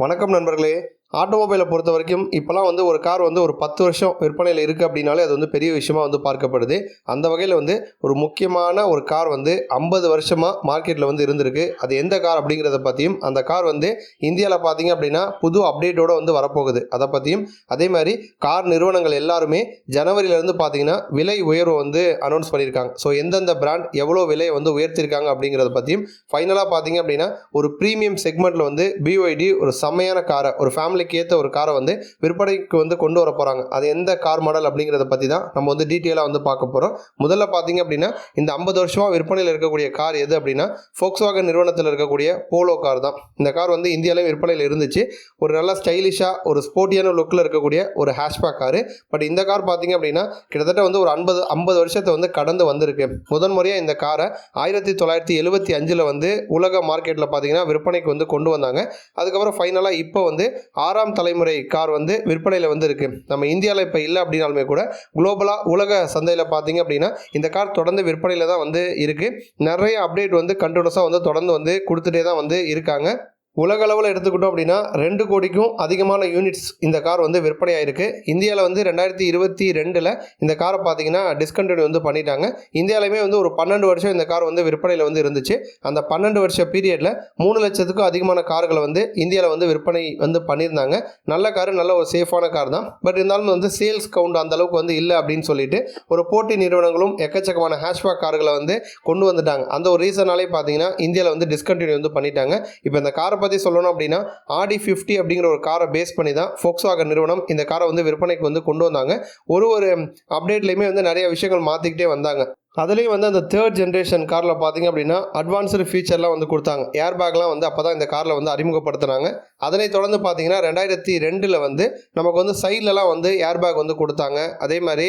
வணக்கம் நண்பர்களே. ஆட்டோமொபைலை பொறுத்த வரைக்கும் இப்போலாம் வந்து ஒரு கார் வந்து ஒரு பத்து வருஷம் விற்பனையில் இருக்குது அப்படின்னாலே அது வந்து பெரிய விஷயமாக வந்து பார்க்கப்படுது. அந்த வகையில் வந்து ஒரு முக்கியமான ஒரு கார் வந்து ஐம்பது வருஷமாக மார்க்கெட்டில் வந்து இருந்திருக்கு. அது எந்த கார் அப்படிங்கிறத பற்றியும் அந்த கார் வந்து இந்தியாவில் பார்த்தீங்க அப்படின்னா புது அப்டேட்டோடு வந்து வரப்போகுது. அதை பற்றியும் அதே மாதிரி கார் நிறுவனங்கள் எல்லாருமே ஜனவரியிலேருந்து பார்த்தீங்கன்னா விலை உயர்வை வந்து அனௌன்ஸ் பண்ணியிருக்காங்க. ஸோ எந்தெந்த பிராண்ட் எவ்வளோ விலையை வந்து உயர்த்திருக்காங்க அப்படிங்கிறத பற்றியும் ஃபைனலாக பார்த்தீங்க அப்படின்னா ஒரு ப்ரீமியம் செக்மெண்ட்டில் வந்து பிஒய்டி ஒரு செம்மையான காரை ஒரு ஃபேமிலி ஃபேமிலிக்கு ஏற்ற ஒரு காரை வந்து விற்பனைக்கு வந்து கொண்டு வர போகிறாங்க அது எந்த கார் மாடல் அப்படிங்கிறத பற்றி தான் நம்ம வந்து டீட்டெயிலாக வந்து பார்க்க போகிறோம் முதல்ல பார்த்தீங்க அப்படின்னா இந்த ஐம்பது வருஷமாக விற்பனையில் இருக்கக்கூடிய கார் எது அப்படின்னா ஃபோக்ஸ்வாகன் நிறுவனத்தில் இருக்கக்கூடிய போலோ கார் தான். இந்த கார் வந்து இந்தியாவிலும் விற்பனையில் இருந்துச்சு. ஒரு நல்ல ஸ்டைலிஷாக ஒரு ஸ்போர்ட்டியான லுக்கில் இருக்கக்கூடிய ஒரு ஹேஷ்பேக் காரு பட் இந்த கார் பார்த்தீங்க அப்படின்னா கிட்டத்தட்ட வந்து ஒரு ஐம்பது ஐம்பது வருஷத்தை வந்து கடந்து வந்திருக்கு. முதன் முறையாக இந்த காரை ஆயிரத்தி தொள்ளாயிரத்தி எழுபத்தி அஞ்சில் வந்து உலக மார்க்கெட்டில் பார்த்தீங்கன்னா விற்பனைக்கு வந்து கொண்டு வந்தாங்க. அதுக்கப்புறம் ஃபைனலாக இப்போ வந்து ஆறாம் தலைமுறை கார் வந்து விற்பனையில் வந்து இருக்குது நம்ம இந்தியாவில் இப்போ இல்லை அப்படின்னாலுமே கூட குளோபலாக உலக சந்தையில் பார்த்தீங்க அப்படின்னா இந்த கார் தொடர்ந்து விற்பனையில் தான் வந்து இருக்குது நிறைய அப்டேட் வந்து கண்டினியூஸாக வந்து தொடர்ந்து வந்து கொடுத்துட்டே தான் வந்து இருக்காங்க. உலக அளவில் எடுத்துக்கிட்டோம் அப்படின்னா ரெண்டு கோடிக்கும் அதிகமான யூனிட்ஸ் இந்த கார் வந்து விற்பனை ஆயிருக்கு இந்தியாவில் வந்து ரெண்டாயிரத்தி இருபத்தி ரெண்டில் இந்த காரை பார்த்தீங்கன்னா டிஸ்கண்டினியூ வந்து பண்ணிட்டாங்க. இந்தியாவிலுமே வந்து ஒரு பன்னெண்டு வருஷம் இந்த கார் வந்து விற்பனையில் வந்து இருந்துச்சு. அந்த பன்னெண்டு வருஷ பீரியடில் மூணு லட்சத்துக்கும் அதிகமான கார்களை வந்து இந்தியாவில் வந்து விற்பனை வந்து பண்ணியிருந்தாங்க. நல்ல கார் நல்ல ஒரு சேஃபான கார் தான். பட் இருந்தாலும் வந்து சேல்ஸ் கவுண்ட் அந்த அளவுக்கு வந்து இல்லை அப்படின்னு சொல்லிட்டு ஒரு போட்டி நிறுவனங்களும் எக்கச்சக்கமான ஹேஷ்பேக் கார்களை வந்து கொண்டு வந்துட்டாங்க. அந்த ஒரு ரீசனாலே பார்த்தீங்கன்னா இந்தியாவில் வந்து டிஸ்கண்டினியூ வந்து பண்ணிட்டாங்க. இப்போ இந்த காரை பற்றி சொல்லணும் அப்படின்னா ஆடி ஃபிஃப்டி அப்படிங்கிற ஒரு காரை பேஸ் பண்ணி தான் ஃபோக்ஸ்வாகன் நிறுவனம் இந்த காரை வந்து விற்பனைக்கு வந்து கொண்டு வந்தாங்க. ஒரு ஒரு அப்டேட்லேயுமே வந்து நிறைய விஷயங்கள் மாற்றிக்கிட்டே வந்தாங்க. அதுலேயும் வந்து அந்த தேர்ட் ஜென்ரேஷன் காரில் பார்த்தீங்க அப்படின்னா அட்வான்ஸ்டு ஃபீச்சர்லாம் வந்து கொடுத்தாங்க. ஏர் பேக்லாம் வந்து அப்போ தான் இந்த காரில் வந்து அறிமுகப்படுத்துனாங்க. அதனை தொடர்ந்து பார்த்தீங்கன்னா ரெண்டாயிரத்தி ரெண்டில் வந்து நமக்கு வந்து சைட்லலாம் வந்து ஏர் பேக் வந்து கொடுத்தாங்க. அதே மாதிரி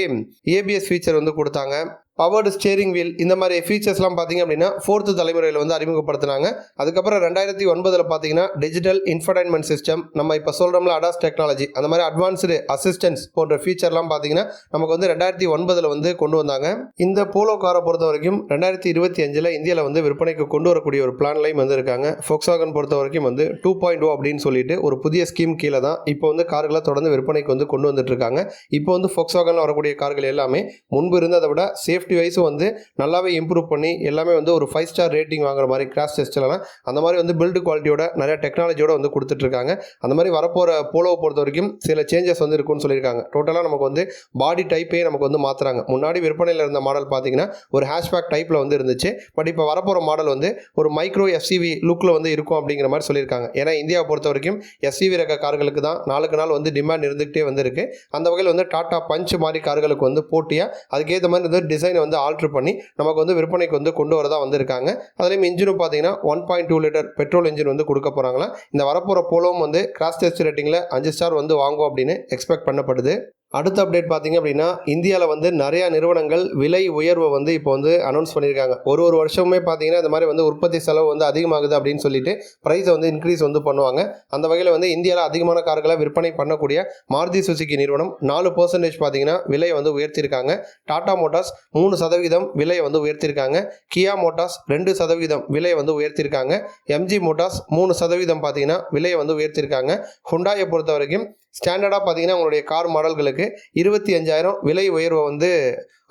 ஏபிஎஸ் ஃபீச்சர் வந்து கொடுத்தாங்க. பவர்டு ஸ்டேரிங் வீல் இந்த மாதிரி ஃபீச்சர்ஸ்லாம் பார்த்தீங்க அப்படின்னா ஃபோர்த்து தலைமுறையில் வந்து அறிமுகப்படுத்தினாங்க. அதுக்கப்புறம் ரெண்டாயிரத்தி ஒன்பதில் பார்த்தீங்கன்னா டிஜிட்டல் இன்ஃபர்டைன்மெண்ட் சிஸ்டம் நம்ம இப்போ சொல்கிறோம்ல அடாஸ் டெக்னாலஜி அந்த மாதிரி அட்வான்ஸ்டு அசிஸ்டன்ஸ் போன்ற ஃபீச்சர்லாம் பார்த்தீங்கன்னா நமக்கு வந்து ரெண்டாயிரத்தி ஒன்பதில் வந்து கொண்டு வந்தாங்க. இந்த போலோ காரை பொறுத்த வரைக்கும் ரெண்டாயிரத்தி இருபத்தி அஞ்சில் இந்தியாவில் வந்து விற்பனைக்கு கொண்டு வரக்கூடிய ஒரு பிளான்லையும் வந்து இருக்காங்க. ஃபோக்ஸாகன் பொறுத்த வரைக்கும் வந்து டூ பாயிண்ட் ஓ அப்படின்னு சொல்லிட்டு ஒரு புதிய ஸ்கீம் கீழே தான் இப்போ வந்து கார்களை தொடர்ந்து விற்பனைக்கு வந்து கொண்டு வந்துட்டு இருக்காங்க. இப்போ வந்து ஃபோக்ஸாகனில் வரக்கூடிய கார்கள் எல்லாமே முன்பு இருந்ததை விட சேஃப்டி வைஸும் வந்து நல்லாவே இம்ப்ரூவ் பண்ணி எல்லாமே வந்து ஒரு ஃபைவ் ஸ்டார் ரேட்டிங் வாங்குற மாதிரி கிராஷ் டெஸ்ட்லாம் அந்த மாதிரி வந்து பில்டு குவாலிட்டியோட நிறைய டெக்னாலஜியோட வந்து கொடுத்துட்ருக்காங்க அந்த மாதிரி வரப்போகிற போலோவை பொறுத்த வரைக்கும் சில சேஞ்சஸ் வந்து இருக்குன்னு சொல்லியிருக்காங்க. டோட்டலாக நமக்கு வந்து பாடி டைப்பே நமக்கு வந்து மாற்றுறாங்க முன்னாடி விற்பனையில் இருந்த மாடல் பார்த்தீங்கன்னா ஒரு ஹேஷ்பேக் டைப்பில் வந்து இருந்துச்சு. பட் இப்போ வரப்போகிற மாடல் வந்து ஒரு மைக்ரோ எஃப்சிவி லுக்கில் வந்து இருக்கும் அப்படிங்கிற மாதிரி சொல்லியிருக்காங்க. ஏன்னா இந்தியாவை பொறுத்த வரைக்கும் எஸ்சிவி ரக கார்களுக்கு தான் நாளுக்கு நாள் வந்து டிமாண்ட் இருந்துகிட்டே வந்திருக்கு அந்த வகையில் வந்து டாட்டா பஞ்ச் மாதிரி கார்களுக்கு வந்து போட்டியாக அதுக்கேற்ற மாதிரி வந்து டிசைனை வந்து ஆல்ட்ரு பண்ணி நமக்கு வந்து விற்பனைக்கு வந்து கொண்டு வரதா வந்திருக்காங்க. அதுலேயும் இன்ஜினும் பார்த்தீங்கன்னா one point two litre petrol engine வந்து கொடுக்க போகிறாங்களா இந்த வரப்போகிற போலவும் வந்து கிராஸ் டெஸ்ட் ரேட்டிங்கில் அஞ்சு ஸ்டார் வந்து வாங்கும் அப்படின்னு எக்ஸ்பெக்ட் பண்ணப்படுது. அடுத்த அப்டேட் பார்த்தீங்க அப்படின்னா இந்தியாவில் வந்து நிறையா நிறுவனங்கள் விலை உயர்வை வந்து இப்போ வந்து அனௌன்ஸ் பண்ணியிருக்காங்க. ஒரு ஒரு வருஷமுமே பார்த்தீங்கன்னா இந்த மாதிரி வந்து உற்பத்தி செலவு வந்து அதிகமாகுது அப்படின்னு சொல்லிட்டு ப்ரைஸை வந்து இன்க்ரீஸ் வந்து பண்ணுவாங்க. அந்த வகையில் வந்து இந்தியாவில் அதிகமான கார்களை விற்பனை பண்ணக்கூடிய மாருதி சுசுகி நிறுவனம் நாலு பர்சன்டேஜ் பார்த்தீங்கன்னா விலையை வந்து உயர்த்தியிருக்காங்க. டாடா மோட்டார்ஸ் மூணு சதவீதம் விலையை வந்து உயர்த்தியிருக்காங்க. கியா மோட்டார்ஸ் ரெண்டு சதவீதம் விலையை வந்து உயர்த்தியிருக்காங்க. எம்ஜி மோட்டார்ஸ் மூணு சதவீதம் பார்த்தீங்கன்னா விலையை வந்து உயர்த்தியிருக்காங்க. ஹுண்டாயை பொறுத்த வரைக்கும் ஸ்டாண்டர்டாக பார்த்தீங்கன்னா உங்களுடைய கார் மாடல்களுக்கு இருபத்தி அஞ்சாயிரம் விலை உயர்வை வந்து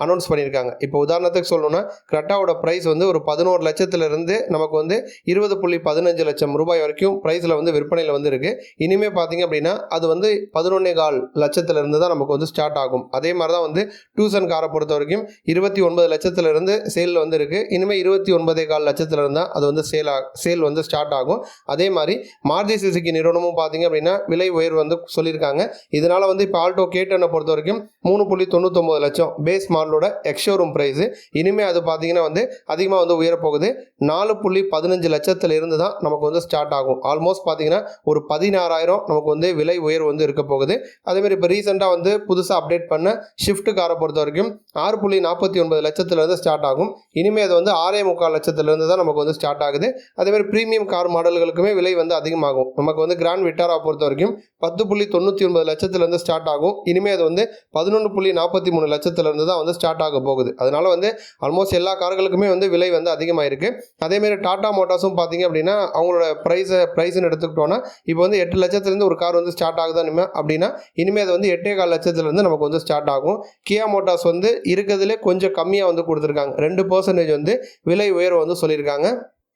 அனௌன்ஸ் பண்ணியிருக்காங்க. இப்போ உதாரணத்துக்கு சொல்லணும்னா கிரெட்டாவோட ப்ரைஸ் வந்து ஒரு பதினோரு லட்சத்துலேருந்து நமக்கு வந்து இருபது புள்ளி பதினஞ்சு லட்சம் ரூபாய் வரைக்கும் ப்ரைஸில் வந்து விற்பனையில் வந்து இருக்குது இனிமேல் பார்த்தீங்க அப்படின்னா அது வந்து பதினொன்னே கால் லட்சத்துலேருந்து தான் நமக்கு வந்து ஸ்டார்ட் ஆகும். அதே மாதிரி தான் வந்து டூசன் காரை பொறுத்த வரைக்கும் இருபத்தி ஒன்பது லட்சத்துலேருந்து சேலில் வந்து இருக்குது இனிமேல் இருபத்தி ஒன்பதே கால் லட்சத்துலேருந்து தான் அது வந்து சேல் ஆ சேல் வந்து ஸ்டார்ட் ஆகும். அதே மாதிரி மாருதி சுசுகி நிறுவனமும் பார்த்தீங்க அப்படின்னா விலை உயர்வு வந்து சொல்லியிருக்காங்க. இதனால் வந்து இப்போ ஆல்டோ கேட்டனை பொறுத்த வரைக்கும் மூணு புள்ளி தொண்ணூத்தொம்பது லட்சம். பேஸ் மாடலோட எக்ஷோரூம் ப்ரைஸு இனிமேல் அது பார்த்தீங்கன்னா வந்து அதிகமாக வந்து உயரப்போகுது. நாலு புள்ளி பதினஞ்சு லட்சத்தில் இருந்து தான் நமக்கு வந்து ஸ்டார்ட் ஆகும். ஆல்மோஸ்ட் பார்த்தீங்கன்னா ஒரு பதினாறாயிரம் நமக்கு வந்து விலை உயர்வு வந்து இருக்க போகுது. அதேமாதிரி இப்போ ரீசெண்டாக வந்து புதுசாக அப்டேட் பண்ண ஷிஃப்ட் காரை பொறுத்த வரைக்கும் ஆறு புள்ளி நாற்பத்தி ஒன்பது லட்சத்துலேருந்து ஸ்டார்ட் ஆகும். இனிமேல் அது வந்து ஆறே முக்கால் லட்சத்துலேருந்து தான் நமக்கு வந்து ஸ்டார்ட் ஆகுது. அதேமாதிரி ப்ரீமியம் கார் மாடல்களுக்குமே விலை வந்து அதிகமாகும். நமக்கு வந்து கிராண்ட் விட்டாரா பொறுத்த வரைக்கும் பத்து புள்ளி தொண்ணூற்றி ஒன்பது லட்சத்துலேருந்து ஸ்டார்ட் ஆகும். இனிமேல் அது வந்து பதினொன்று புள்ளி நாற்பத்தி மூணு லட்சத்துலேருந்து தான் வந்து ஸ்டார்ட் ஆக போகுது. அதனால வந்து ஆல்மோஸ்ட் எல்லா கார்களுக்குமே வந்து விலை வந்து அதிகமாக இருக்குது அதேமாரி டாடா மோட்டார்ஸும் பார்த்தீங்க அப்படின்னா அவங்களோட ப்ரைஸை ப்ரைஸ்னு எடுத்துக்கிட்டோன்னா இப்போ வந்து எட்டு லட்சத்துலேருந்து ஒரு கார் வந்து ஸ்டார்ட் ஆகுதா இனிமேல் அப்படின்னா இனிமேல் அது வந்து எட்டே கால் லட்சத்துலேருந்து நமக்கு வந்து ஸ்டார்ட் ஆகும். கியா மோட்டார்ஸ் வந்து இருக்கிறதுலே கொஞ்சம் கம்மியாக வந்து கொடுத்துருக்காங்க. ரெண்டு பர்சன்டேஜ் வந்து விலை உயர்வு வந்து சொல்லியிருக்காங்க.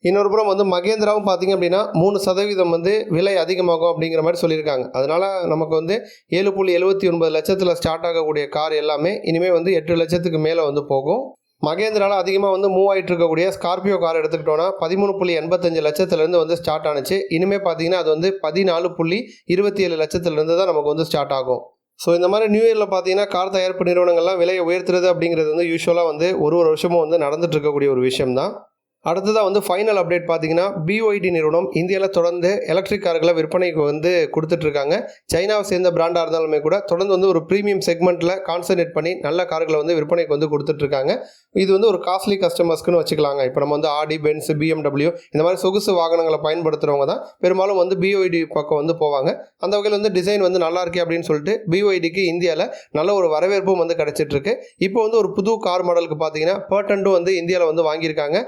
இன்னொரு புறம் வந்து மகேந்திராவும் பார்த்தீங்க அப்படின்னா மூணு சதவீதம் வந்து விலை அதிகமாகும் அப்படிங்கிற மாதிரி சொல்லியிருக்காங்க. அதனால் நமக்கு வந்து ஏழு புள்ளி எழுபத்தி ஒன்பது லட்சத்தில் ஸ்டார்ட் ஆகக்கூடிய கார் எல்லாமே இனிமேல் வந்து எட்டு லட்சத்துக்கு மேலே வந்து போகும். மகேந்திராவில் அதிகமாக வந்து மூவ் ஆகிட்டு இருக்கக்கூடிய ஸ்கார்பியோ கார் எடுத்துக்கிட்டோன்னா பதிமூணு புள்ளி எண்பத்தஞ்சு லட்சத்துலேருந்து வந்து ஸ்டார்ட் ஆனுச்சு. இனிமேல் பார்த்தீங்கன்னா அது வந்து பதினாலு புள்ளி இருபத்தி ஏழு லட்சத்துலேருந்து தான் நமக்கு வந்து ஸ்டார்ட் ஆகும். ஸோ இந்த மாதிரி நியூ இயரில் பார்த்தீங்கன்னா கார் தயாரிப்பு நிறுவனங்கள்லாம் விலையை உயர்த்துறது அப்படிங்கிறது வந்து யூஸ்வலாக வந்து ஒரு ஒரு வருஷமும் வந்து நடந்துட்டு இருக்கக்கூடிய ஒரு விஷயம் தான் அடுத்ததாக வந்து ஃபைனல் அப்டேட் பார்த்தீங்கன்னா பிஒய்டி நிறுவனம் இந்தியாவில் தொடர்ந்து எலக்ட்ரிக் கார்களை விற்பனைக்கு வந்து கொடுத்துட்ருக்காங்க. சைனாவை சேர்ந்த பிராண்டாக இருந்தாலுமே கூட தொடர்ந்து வந்து ஒரு ப்ரீமியம் செக்மெண்ட்டில் கான்சன்ட்ரேட் பண்ணி நல்ல கார்களை வந்து விற்பனைக்கு வந்து கொடுத்துட்ருக்காங்க. இது வந்து ஒரு காஸ்ட்லி கஸ்டமர்ஸ்க்குன்னு வச்சுக்கலாங்க. இப்போ நம்ம வந்து ஆடி பென்ஸ் பிஎம்டபிள்யூ இந்த மாதிரி சொகுசு வாகனங்களை பயன்படுத்துகிறவங்க தான். பெரும்பாலும் வந்து பிஒய்டி பக்கம் வந்து போவாங்க. அந்த வகையில் வந்து டிசைன் வந்து நல்லா இருக்கே அப்படின்னு சொல்லிட்டு பிஒய்டிக்கு இந்தியாவில் நல்ல ஒரு வரவேற்பும் வந்து கிடச்சிட்ருக்கு. இப்போ வந்து ஒரு புது கார் மாடலுக்கு பார்த்தீங்கன்னா பேர்டன்ட்டும் வந்து இந்தியாவில் வந்து வாங்கியிருக்காங்க.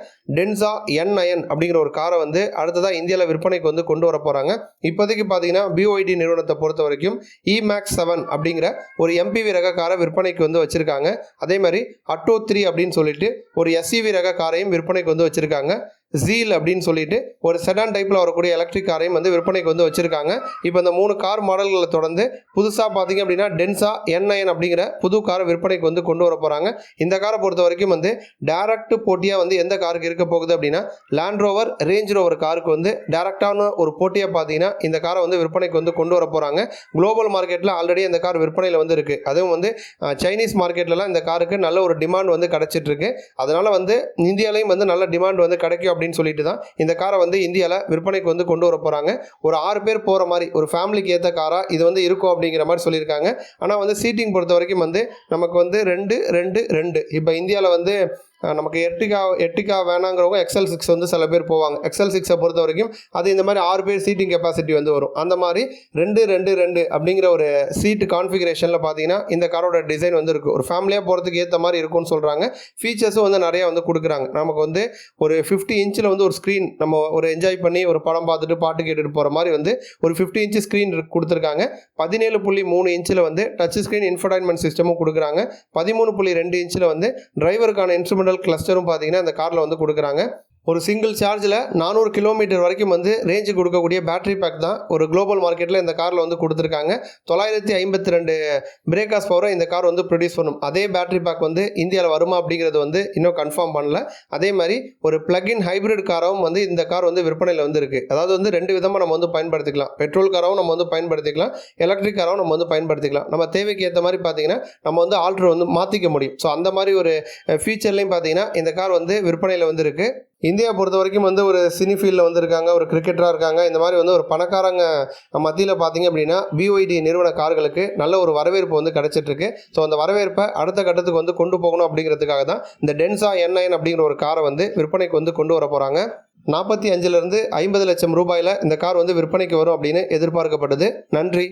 டென்சா என் அயன் அப்படிங்கிற ஒரு காரை வந்து அடுத்ததாக இந்தியாவில் விற்பனைக்கு வந்து கொண்டு வர போகிறாங்க இப்போதைக்கு பார்த்தீங்கன்னா பிஓஐடி நிறுவனத்தை பொறுத்த வரைக்கும் இ மேக்ஸ் செவன் அப்படிங்கிற ஒரு எம்பிவி ரக காரை விற்பனைக்கு வந்து வச்சுருக்காங்க. அதே மாதிரி அட்டோ த்ரீ அப்படின்னு சொல்லிட்டு ஒரு எஸ்இவி ரக காரையும் விற்பனைக்கு வந்து வச்சுருக்காங்க. ஜீல் அப்படின்னு சொல்லிட்டு ஒரு செடான் டைப்பில் வரக்கூடிய எலக்ட்ரிக் காரையும் வந்து விற்பனைக்கு வந்து வச்சுருக்காங்க. இப்போ இந்த மூணு கார் மாடல்களை தொடர்ந்து புதுசாக பார்த்தீங்க அப்படின்னா டென்சா என் நயன் அப்படிங்கிற புது காரை விற்பனைக்கு வந்து கொண்டு வர போகிறாங்க இந்த காரை பொறுத்த வரைக்கும் வந்து டேரக்ட் போட்டியாக வந்து எந்த காருக்கு இருக்க போகுது அப்படின்னா லேண்ட் ரோவர் ரேஞ்ச் ரோவர் காருக்கு வந்து டேரக்டான ஒரு போட்டியாக பார்த்தீங்கன்னா இந்த காரை வந்து விற்பனைக்கு வந்து கொண்டு வர போகிறாங்க குளோபல் மார்க்கெட்டில் ஆல்ரெடி இந்த கார் விற்பனையில் வந்து இருக்குது அதுவும் வந்து சைனீஸ் மார்க்கெட்லலாம் இந்த காருக்கு நல்ல ஒரு டிமாண்ட் வந்து கிடச்சிட்ருக்கு அதனால் வந்து இந்தியாலையும் வந்து நல்ல டிமாண்ட் வந்து கிடைக்கும் அப்படின்னு சொல்லிட்டு தான் இந்த காரை வந்து இந்தியாவில் விற்பனைக்கு வந்து கொண்டு வர போகிறாங்க ஒரு ஆறு பேர் போகிற மாதிரி ஒரு ஃபேமிலிக்கு ஏற்ற காராக இது வந்து இருக்கும் அப்படிங்கிற மாதிரி சொல்லியிருக்காங்க. ஆனால் வந்து சீட்டிங் பொறுத்த வரைக்கும் வந்து நமக்கு வந்து ரெண்டு ரெண்டு ரெண்டு. இப்போ இந்தியாவில் வந்து நமக்கு எர்டிகா எர்டிகா வேணாங்கிறவங்க எக்ஸல் சிக்ஸ் வந்து சில பேர் போவாங்க. எக்ஸல் சிக்ஸை பொறுத்த வரைக்கும் அது இந்த மாதிரி ஆறு பேர் சீட்டிங் கெப்பாசிட்டி வந்து வரும். அந்த மாதிரி ரெண்டு ரெண்டு ரெண்டு அப்படிங்கிற ஒரு சீட்டு கான்ஃபிகரேஷனில் பார்த்தீங்கன்னா இந்த காரோட டிசைன் வந்து இருக்குது ஒரு ஃபேமிலியாக போகிறதுக்கு ஏற்ற மாதிரி இருக்கும்னு சொல்கிறாங்க ஃபீச்சர்ஸும் வந்து நிறையா வந்து கொடுக்குறாங்க. நமக்கு வந்து ஒரு ஃபிஃப்டி இன்ச்சில் வந்து ஒரு ஸ்க்ரீன் நம்ம ஒரு என்ஜாய் பண்ணி ஒரு படம் பார்த்துட்டு பாட்டு கேட்டுட்டு போகிற மாதிரி வந்து ஒரு ஃபிஃப்டி இன்ச்சு ஸ்க்ரீன் கொடுத்துருக்காங்க. பதினேழு புள்ளி மூணு இன்ச்சில் வந்து டச் ஸ்க்ரீன் இன்ஃபர்டைன்மெண்ட் சிஸ்டமும் கொடுக்குறாங்க. பதிமூணு புள்ளி ரெண்டு இன்ச்சில் வந்து டிரைவருக்கான இன்ஸ்ட்ருமெண்டல் கிளஸ்டரும் பார்த்தீங்கன்னா இந்த காரில் வந்து கொடுக்குறாங்க. ஒரு சிங்கிள் சார்ஜில் நானூறு கிலோமீட்டர் வரைக்கும் வந்து ரேஞ்சு கொடுக்கக்கூடிய பேட்டரி பேக் தான் ஒரு குளோபல் மார்க்கெட்டில் இந்த காரில் வந்து கொடுத்துருக்காங்க. தொள்ளாயிரத்தி ஐம்பத்தி ரெண்டு பிரேக்காஸ் பவரை இந்த கார் வந்து ப்ரொடியூஸ் பண்ணும். அதே பேட்டரி பேக் வந்து இந்தியாவில் வருமா அப்படிங்கிறது வந்து இன்னும் கன்ஃபார்ம் பண்ணல. அதே மாதிரி ஒரு பிளக்இன் ஹைப்ரிட் காராகவும் வந்து இந்த கார் வந்து விற்பனையில் வந்து இருக்குது அதாவது வந்து ரெண்டு விதமாக நம்ம வந்து பயன்படுத்திக்கலாம். பெட்ரோல் காராகவும் நம்ம வந்து பயன்படுத்திக்கலாம். எலக்ட்ரிக் காராகவும் நம்ம வந்து பயன்படுத்திக்கலாம். நம்ம தேவைக்கு ஏற்ற மாதிரி பார்த்தீங்கன்னா நம்ம வந்து ஆல்ட்ரு வந்து மாற்றிக்க முடியும். ஸோ அந்த மாதிரி ஒரு ஃபியூச்சர்லேயும் பார்த்தீங்கன்னா இந்த கார் வந்து விற்பனையில் வந்து இருக்குது இந்தியா பொறுத்த வரைக்கும் வந்து ஒரு சினி ஃபீல்டில் வந்திருக்காங்க ஒரு கிரிக்கெட்டராக இருக்காங்க. இந்த மாதிரி வந்து ஒரு பணக்காரங்க மத்தியில் பார்த்தீங்க அப்படின்னா பிஒய்டி நிறுவன கார்களுக்கு நல்ல ஒரு வரவேற்பு வந்து கிடச்சிட்ருக்கு. ஸோ அந்த வரவேற்பை அடுத்த கட்டத்துக்கு வந்து கொண்டு போகணும் அப்படிங்கிறதுக்காக தான் இந்த டென்சா என்ஐன் அப்படிங்கிற ஒரு காரை வந்து விற்பனைக்கு வந்து கொண்டு வர போகிறாங்க நாற்பத்தி அஞ்சுலேருந்து ஐம்பது லட்சம் ரூபாயில் இந்த கார் வந்து விற்பனைக்கு வரும் அப்படின்னு எதிர்பார்க்கப்படுது நன்றி.